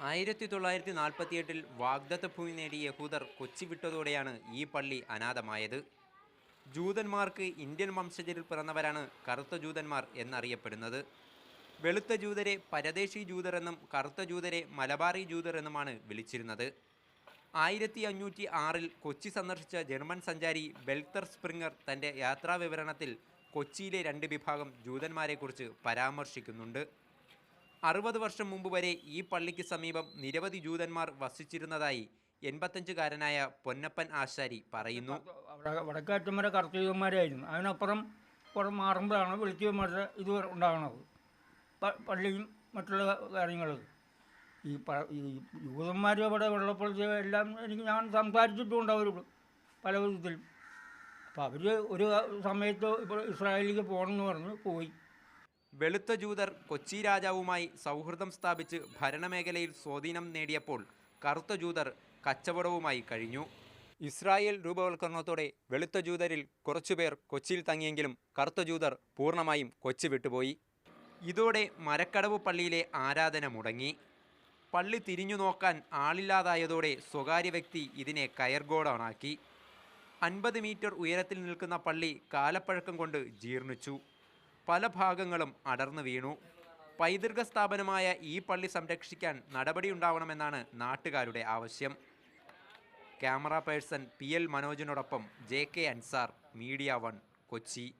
ആയിരത്തി തൊള്ളായിരത്തി നാൽപ്പത്തിയെട്ടിൽ വാഗ്ദത്ത ഭൂമി നേടിയ യഹൂദർ കൊച്ചി വിട്ടതോടെയാണ് ഈ പള്ളി അനാഥമായത്. ജൂതന്മാർക്ക് ഇന്ത്യൻ വംശജരിൽ പിറന്നവരാണ് കറുത്ത ജൂതന്മാർ എന്നറിയപ്പെടുന്നത്. വെളുത്ത ജൂതരെ പരദേശി ജൂതർ എന്നും കറുത്ത ജൂതരെ മലബാറി ജൂതർ എന്നുമാണ് വിളിച്ചിരുന്നത്. ആയിരത്തി അഞ്ഞൂറ്റി ആറിൽ കൊച്ചി സന്ദർശിച്ച ജർമ്മൻ സഞ്ചാരി ബെൽത്തർ സ്പ്രിംഗർ തന്റെ യാത്രാവിവരണത്തിൽ കൊച്ചിയിലെ രണ്ട് വിഭാഗം ജൂതന്മാരെക്കുറിച്ച് പരാമർശിക്കുന്നുണ്ട്. അറുപത് വർഷം മുമ്പ് വരെ ഈ പള്ളിക്ക് സമീപം നിരവധി ജൂതന്മാർ വസിച്ചിരുന്നതായി എൺപത്തഞ്ചുകാരനായ പൊന്നപ്പൻ ആശാരി പറയുന്നു. വടക്കാറ്റന്മാരെ കർത്തവ്യന്മാരായിരുന്നു അതിനപ്പുറം കുറെ മാറുമ്പോഴാണ് വെളുത്തിയന്മാരുടെ ഇത് ഉണ്ടാകുന്നത് പള്ളിയും മറ്റുള്ള കാര്യങ്ങളും. ഈ ഈ യൂതന്മാർ അവിടെ ഉള്ളപ്പോൾ എല്ലാം എനിക്ക് ഞാൻ സംസാരിച്ചിട്ടുണ്ട് അവരോട് പല വിധത്തിലും. അപ്പോൾ അവർ ഒരു സമയത്ത് ഇപ്പോൾ ഇസ്രായേലിലേക്ക് പോകണമെന്ന് പറഞ്ഞ് പോയി. വെളുത്ത ജൂതർ കൊച്ചി രാജാവുമായി സൗഹൃദം സ്ഥാപിച്ച് ഭരണമേഖലയിൽ സ്വാധീനം നേടിയപ്പോൾ കറുത്ത ജൂതർ കച്ചവടവുമായി കഴിഞ്ഞു. ഇസ്രായേൽ രൂപവൽക്കരണത്തോടെ വെളുത്ത ജൂതരിൽ കുറച്ചുപേർ കൊച്ചിയിൽ തങ്ങിയെങ്കിലും കറുത്ത ജൂതർ പൂർണമായും കൊച്ചി വിട്ടുപോയി. ഇതോടെ മരക്കടവ് പള്ളിയിലെ ആരാധന മുടങ്ങി. പള്ളി തിരിഞ്ഞു നോക്കാൻ ആളില്ലാതായതോടെ സ്വകാര്യ വ്യക്തി ഇതിനെ കയർഗോഡോണാക്കി അൻപത് മീറ്റർ ഉയരത്തിൽ നിൽക്കുന്ന പള്ളി കാലപ്പഴക്കം കൊണ്ട് ജീർണിച്ചു. പല ഭാഗങ്ങളും അടർന്നു വീണു. പൈതൃക സ്ഥാപനമായ ഈ പള്ളി സംരക്ഷിക്കാൻ നടപടിയുണ്ടാവണമെന്നാണ് നാട്ടുകാരുടെ ആവശ്യം. Camera person P L മനോജിനോടൊപ്പം J K Ansar media one Kochi.